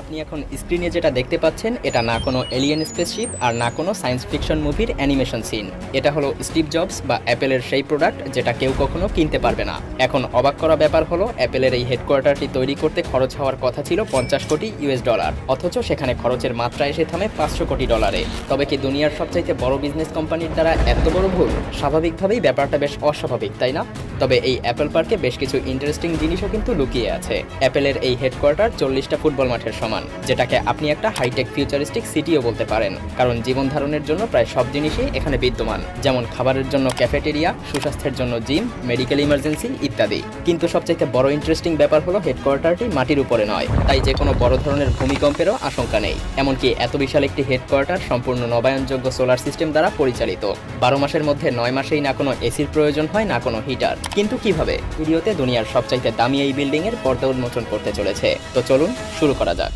আপনি এখন স্ক্রিনে যেটা দেখতে পাচ্ছেন, এটা না কোনো এলিয়েন স্পেসশিপ আর না কোনো সায়েন্স ফিকশন মুভির অ্যানিমেশন সিন এটা হলো স্টিভ জবস বা অ্যাপেলের সেই প্রোডাক্ট যেটা কেউ কখনো কিনতে পারবে না। এখন অবাক করা ব্যাপার হলো অ্যাপেলের এই হেডকোয়ার্টারটি তৈরি করতে খরচ হওয়ার কথা ছিল পঞ্চাশ কোটি ইউএস ডলার অথচ সেখানে খরচের মাত্রা এসে থামে পাঁচশো কোটি ডলারে তবে কি দুনিয়ার সবচাইতে বড় বিজনেস কোম্পানির দ্বারা এত বড় ভুল? স্বাভাবিকভাবেই ব্যাপারটা বেশ অস্বাভাবিক, তাই না? তবে এই অ্যাপেল পার্কে বেশ কিছু ইন্টারেস্টিং জিনিসও কিন্তু লুকিয়ে আছে। অ্যাপেলের এই হেডকোয়ার্টার চল্লিশটা ফুটবল মাঠের সমান, যেটাকে আপনি একটা হাইটেক ফিউচারিস্টিক সিটিও বলতে পারেন। কারণ জীবন ধারণের জন্য প্রায় সব জিনিসই এখানে বিদ্যমান, যেমন খাবারের জন্য ক্যাফেটেরিয়া সুস্বাস্থ্যের জন্য জিম মেডিকেল ইমার্জেন্সি ইত্যাদি। কিন্তু সবচাইতে বড় ইন্টারেস্টিং ব্যাপার হলো হেডকোয়ার্টারটি মাটির উপরে নয়, তাই যে কোনো বড় ধরনের ভূমিকম্পেরও আশঙ্কা নেই। এমনকি এত বিশাল একটি হেডকোয়ার্টার সম্পূর্ণ নবায়নযোগ্য সোলার সিস্টেম দ্বারা পরিচালিত। বারো মাসের মধ্যে নয় মাসেই না কোনো এসির প্রয়োজন হয়, না কোনো হিটার কিন্তু কীভাবে ভিডিওতে দুনিয়ার সবচাইতে দামি এই বিল্ডিং এর পর্দা উন্মোচন করতে চলেছে তো চলুন শুরু করা যাক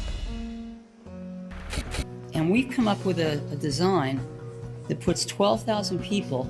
And we've come up with a, a design that puts 12,000 people.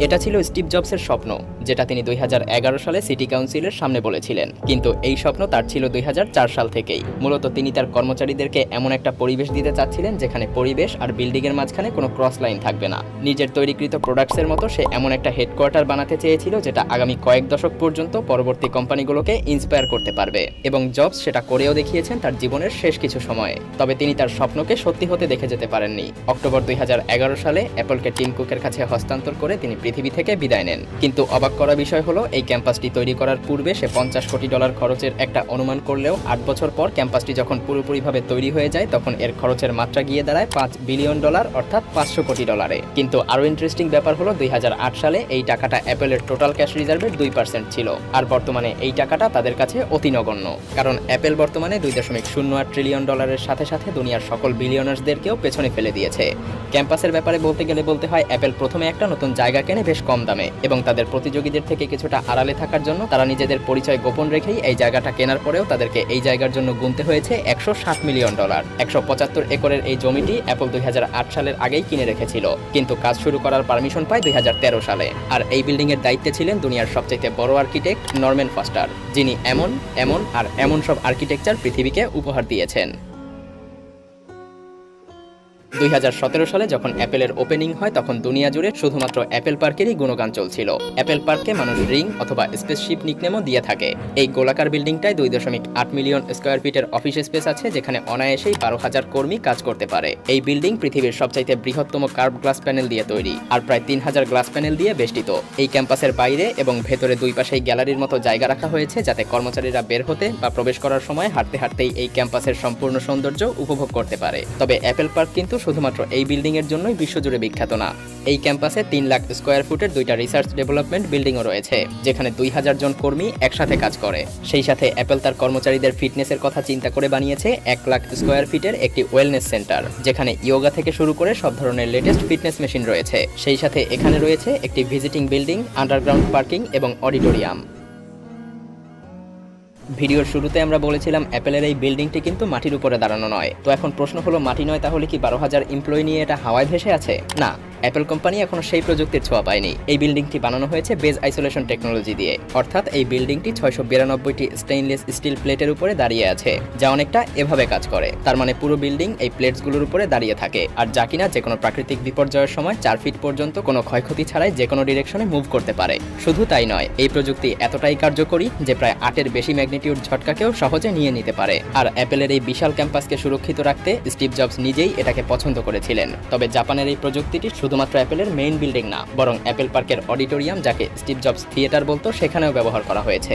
এটা ছিল স্টিভ জবসের স্বপ্ন, যেটা তিনি দুই হাজার এগারো সালে সিটি কাউন্সিলের সামনে বলেছিলেন। কিন্তু এই স্বপ্ন তার ছিল দুই হাজার চার সাল থেকেই। মূলত তিনি তার কর্মচারীদেরকে এমন একটা পরিবেশ দিতে চাচ্ছিলেন যেখানে পরিবেশ আর বিল্ডিং এর মাঝখানে কোনো ক্রস লাইন থাকবে না। নিজের তৈরিকৃত প্রোডাক্টসের মতো সে এমন একটা হেডকোয়ার্টার বানাতে চেয়েছিল যেটা আগামী কয়েক দশক পর্যন্ত পরবর্তী কোম্পানিগুলোকে ইন্সপায়ার করতে পারবে। এবং জবস সেটা করেও দেখিয়েছেন তার জীবনের শেষ কিছু সময়ে। তবে তিনি তার স্বপ্নকে সত্যি হতে দেখে যেতে পারেননি। অক্টোবর দুই হাজার এগারো সালে অ্যাপলকে টিম কুকের কাছে হস্তান্তর করে তিনি পৃথিবী থেকে বিদায় নেন। কিন্তু অবাক করা বিষয় হলো, এই ক্যাম্পাসটি তৈরি করার পূর্বে সে পঞ্চাশ কোটি ডলার খরচের একটা অনুমান করলেও আট বছর পর ক্যাম্পাসটি যখন পুরোপুরিভাবে তৈরি হয়ে যায়, তখন এর খরচের মাত্রা গিয়ে দাঁড়ায় পাঁচ বিলিয়ন ডলার, অর্থাৎ পাঁচশো কোটি ডলারে। কিন্তু আরও ইন্টারেস্টিং ব্যাপার হলো, দুই সালে এই টাকাটা অ্যাপেলের টোটাল ক্যাশ রিজার্ভের দুই পার্সেন্ট ছিল, আর বর্তমানে এই টাকাটা তাদের কাছে অতি নগণ্য। কারণ অ্যাপেল বর্তমানে দুই দশমিক শূন্য আট ট্রিলিয়ন ডলারের সাথে সাথে দুনিয়ার সকল বিলিয়নার্সদেরকেও পেছনে ফেলে দিয়েছে। ক্যাম্পাসের ব্যাপারে বলতে গেলে বলতে হয়, অ্যাপেল প্রথমে একটা নতুন জায়গা কেনে বেশ কম দামে এবং তাদের প্রতিযোগীদের থেকে কিছুটা আড়ালে থাকার জন্য তারা নিজেদের পরিচয় গোপন রেখেই এই জায়গাটা কেনার পরেও তাদেরকে এই জায়গার জন্য গুনতে হয়েছে একশো সাত মিলিয়ন ডলার। একশো পঁচাত্তর একরের এই জমিটি অ্যাপল দুই হাজার আট সালের আগেই কিনে রেখেছিল, কিন্তু কাজ শুরু করার পারমিশন পায় দুই হাজার তেরো সালে। আর এই বিল্ডিং এর দায়িত্বে ছিলেন দুনিয়ার সবচেয়ে বড় আর্কিটেক্ট নরম্যান ফাস্টার, যিনি এমন এমন আর এমন সব আর্কিটেকচার পৃথিবীকে উপহার দিয়েছেন। দুই হাজার সতেরো সালে যখন অ্যাপেলের ওপেনিং হয়, তখন দুনিয়া জুড়ে শুধুমাত্র অ্যাপেল পার্কেরই গুণগান চলছিল। অ্যাপেল পার্কে মানুষ রিং অথবা স্পেসশিপ নিকনেমও দিয়ে থাকে। এই গোলাকার বিল্ডিংটায় দুই দশমিক আট মিলিয়ন স্কোয়ার ফিটের অফিস স্পেস আছে, যেখানে অনায়াসেই বারো হাজার কর্মী কাজ করতে পারে। এই বিল্ডিং পৃথিবীর সবচাইতে বৃহত্তম কার্ভ গ্লাস প্যানেল দিয়ে তৈরি, আর প্রায় তিন হাজার গ্লাস প্যানেল দিয়ে বেষ্টিত। এই ক্যাম্পাসের বাইরে এবং ভেতরে দুই পাশেই গ্যালারির মতো জায়গা রাখা হয়েছে, যাতে কর্মচারীরা বের হতে বা প্রবেশ করার সময় হাঁটতে হাঁটতেই এই ক্যাম্পাসের সম্পূর্ণ সৌন্দর্য উপভোগ করতে পারে। তবে অ্যাপেল পার্ক কিন্তু শুধুমাত্র এই বিল্ডিং এর জন্যই বিশ্বজুড়ে বিখ্যাত না। এই ক্যাম্পাসে তিন লাখ স্কোয়ার ফুটের দুইটা রিসার্চ ডেভেলপমেন্ট বিল্ডিংও রয়েছে, যেখানে দুই হাজার জন কর্মী একসাথে কাজ করে। সেই সাথে অ্যাপেল তার কর্মচারীদের ফিটনেসের কথা চিন্তা করে বানিয়েছে এক লাখ স্কোয়ার ফিটের একটি ওয়েলনেস সেন্টার, যেখানে ইয়োগা থেকে শুরু করে সব ধরনের লেটেস্ট ফিটনেস মেশিন রয়েছে। সেই সাথে এখানে রয়েছে একটি ভিজিটিং বিল্ডিং, আন্ডারগ্রাউন্ড পার্কিং এবং অডিটোরিয়াম। ভিডিওর শুরুতে আমরা বলেছিলাম অ্যাপেলের এই বিল্ডিংটি কিন্তু মাটির উপরে দাঁড়ানো নয়। তো এখন প্রশ্ন হলো, মাটি নয় তাহলে কি বারো হাজার এমপ্লয়ি নিয়ে এটা হাওয়ায় ভেসে আছে? না। অ্যাপেল কোম্পানি এখনও সেই প্রযুক্তির ছোঁয়া পায়নি। এই বিল্ডিংটি বানানো হয়েছে বেজ আইসোলেশন টেকনোলজি দিয়ে। অর্থাৎ এই বিল্ডিংটি ছয়শো বিরানব্বইটি স্টেইনলেস স্টিল প্লেটের উপরে দাঁড়িয়ে আছে, যা অনেকটা এভাবে কাজ করে। তার মানে পুরো বিল্ডিং এই প্লেটসগুলোর উপরে দাঁড়িয়ে থাকে, আর যা কিনা যে কোনো প্রাকৃতিক বিপর্যয়ের সময় চার ফিট পর্যন্ত কোনো ক্ষয়ক্ষতি ছাড়াই যে কোনো ডিরেকশনে মুভ করতে পারে। শুধু তাই নয়, এই প্রযুক্তি এতটাই কার্যকরী যে প্রায় আটের বেশি ম্যাগনিটিউড ঝটকাকেও সহজে নিয়ে নিতে পারে। আর অ্যাপেলের এই বিশাল ক্যাম্পাসকে সুরক্ষিত রাখতে স্টিভ জবস নিজেই এটাকে পছন্দ করেছিলেন। তবে জাপানের এই প্রযুক্তিটি শুধুমাত্র অ্যাপেলের মেইন বিল্ডিং না, বরং অ্যাপেল পার্কের অডিটোরিয়াম যাকে স্টিভ জবস থিয়েটার বলতো, সেখানেও ব্যবহার করা হয়েছে।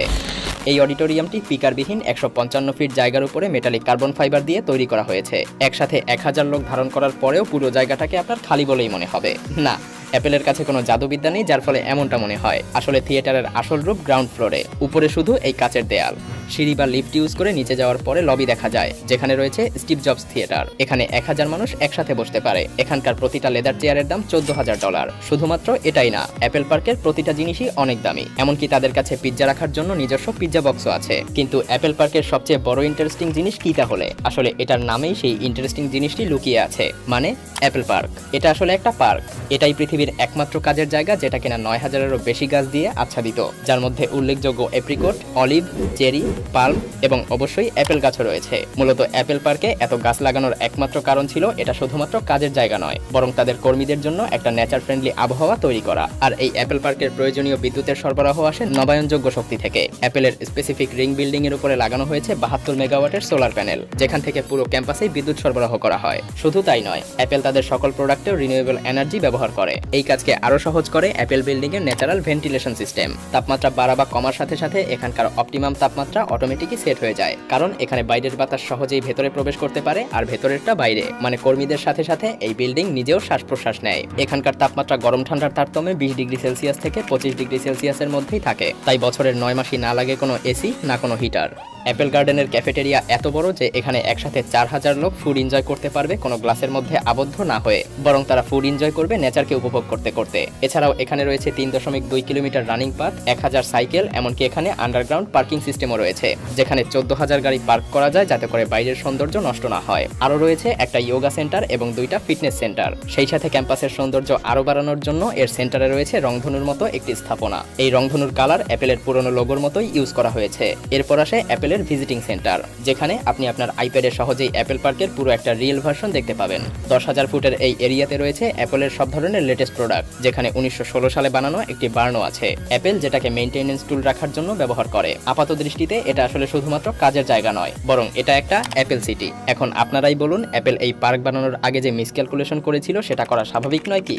এই অডিটোরিয়ামটি পিকারবিহীন একশো পঞ্চান্ন ফিট জায়গার উপরে মেটালিক কার্বন ফাইবার দিয়ে তৈরি করা হয়েছে। একসাথে এক হাজার লোক ধারণ করার পরেও পুরো জায়গাটাকে আপনার খালি বলেই মনে হবে। না, অ্যাপেলের কাছে কোনো জাদুবিদ্যা নেই, যার ফলে এমনটা মনে হয়। আসলে থিয়েটারের আসল রূপ গ্রাউন্ড ফ্লোরে উপরে শুধু এই কাচের দেয়াল। সিঁড়ি বা লিফট ইউজ করে নিচে যাওয়ার পরে লবি দেখা যায়, যেখানে রয়েছে স্টিভ জবস থিয়েটার। এখানে এক হাজার মানুষ একসাথে বসতে পারে। এখানকার প্রতিটা লেদার চেয়ারের দাম চোদ্দ হাজার ডলার। শুধুমাত্র এটাই না, অ্যাপেল পার্কের প্রতিটা জিনিসই অনেক দামি। এমনকি তাদের কাছে পিৎজা রাখার জন্য নিজস্ব পিৎজা বক্সও আছে। কিন্তু অ্যাপেল পার্কের সবচেয়ে বড় ইন্টারেস্টিং জিনিস কি তাহলে? আসলে এটার নামেই সেই ইন্টারেস্টিং জিনিসটি লুকিয়ে আছে মানে অ্যাপেল পার্ক। এটা আসলে একটা পার্ক। এটাই পৃথিবীর একমাত্র কাজের জায়গা যেটা কিনা নয় হাজারেরও বেশি গাছ দিয়ে আচ্ছাদিত, যার মধ্যে উল্লেখযোগ্য এপ্রিকোট, অলিভ, চেরি পাল্ম এবং অবশ্যই অ্যাপেল গাছও রয়েছে। মূলত অ্যাপেল পার্কে এত গাছ লাগানোর একমাত্র কারণ ছিল এটা শুধুমাত্র কাজের জায়গা নয়, বরং তাদের কর্মীদের জন্য একটা নেচার ফ্রেন্ডলি আবহাওয়া তৈরি করা। আর এই অ্যাপেল পার্কের প্রয়োজনীয় বিদ্যুতের সরবরাহ আসে নবায়নযোগ্য শক্তি থেকে। অ্যাপেলের স্পেসিফিক রিং বিল্ডিং এর উপরে লাগানো হয়েছে বাহাত্তর মেগাওয়াটের সোলার প্যানেল যেখান থেকে পুরো ক্যাম্পাসেই বিদ্যুৎ সরবরাহ করা হয়। শুধু তাই নয়, অ্যাপেল তাদের সকল প্রোডাক্টেও রিনিউয়েবল এনার্জি ব্যবহার করে। এই কাজকে আরও সহজ করে অ্যাপেল বিল্ডিং এর ন্যাচারাল ভেন্টিলেশন সিস্টেম তাপমাত্রা বাড়া বা কমার সাথে সাথে এখানকার অপটিমাম তাপমাত্রা অটোমেটিকই সেট হয়ে যায়। কারণ এখানে বাইরের বাতাস সহজেই ভেতরে প্রবেশ করতে পারে আর ভেতরেরটা বাইরে। মানে কর্মীদের সাথে সাথে এই বিল্ডিং নিজেও শ্বাস প্রশ্বাস নেয়। এখানকার তাপমাত্রা গরম ঠান্ডার তারতম্যে বিশ ডিগ্রি সেলসিয়াস থেকে পঁচিশ ডিগ্রি সেলসিয়াসের মধ্যেই থাকে। তাই বছরের নয় মাসই না লাগে কোনো এসি না কোনো হিটার অ্যাপেল গার্ডেনের ক্যাফেটেরিয়া এত বড় যে এখানে একসাথে চার হাজার লোক ফুড এনজয় করতে পারবে কোনো গ্লাসের মধ্যে আবদ্ধ না হয়ে, বরং তারা ফুড এনজয় করবে নেচারকে উপভোগ করতে করতে। এছাড়াও এখানে রয়েছে তিন দশমিক দুই কিলোমিটার রানিং পাথ এক হাজার সাইকেল, এমনকি এখানে আন্ডারগ্রাউন্ড পার্কিং সিস্টেমও রয়েছে, যেখানে চোদ্দ হাজার গাড়ি পার্ক করা যায় যাতে করে বাইরের সৌন্দর্য নষ্ট না হয়। আরও রয়েছে একটা ইয়োগা সেন্টার এবং দুইটা ফিটনেস সেন্টার। সেই সাথে ক্যাম্পাসের সৌন্দর্য আরও বাড়ানোর জন্য এর সেন্টারে রয়েছে রংধনুর মতো একটি স্থাপনা। এই রংধনুর কালার অ্যাপেলের পুরনো লোগোর মতোই ইউজ করা হয়েছে। এরপর আসে অ্যাপেলের ভিজিটিং সেন্টার, যেখানে আপনি আপনার আইপ্যাডে সহজেই অ্যাপেল পার্কের পুরো একটা রিয়েল ভার্সন দেখতে পাবেন। দশ হাজার ফুটের এই এরিয়াতে রয়েছে অ্যাপেলের সব ধরনের লেটেস্ট প্রোডাক্ট যেখানে উনিশশো ষোলো সালে বানানো একটি বার্নও আছে। অ্যাপেল যেটাকে মেইনটেনেন্স টুল রাখার জন্য ব্যবহার করে। আপাত দৃষ্টিতে এটা আসলে শুধুমাত্র কাজের জায়গা নয়, বরং এটা একটা অ্যাপেল সিটি এখন আপনারাই বলুন অ্যাপেল এই পার্ক বানানোর আগে যে মিসক্যালকুলেশন করেছিল, সেটা করা স্বাভাবিক নয় কি?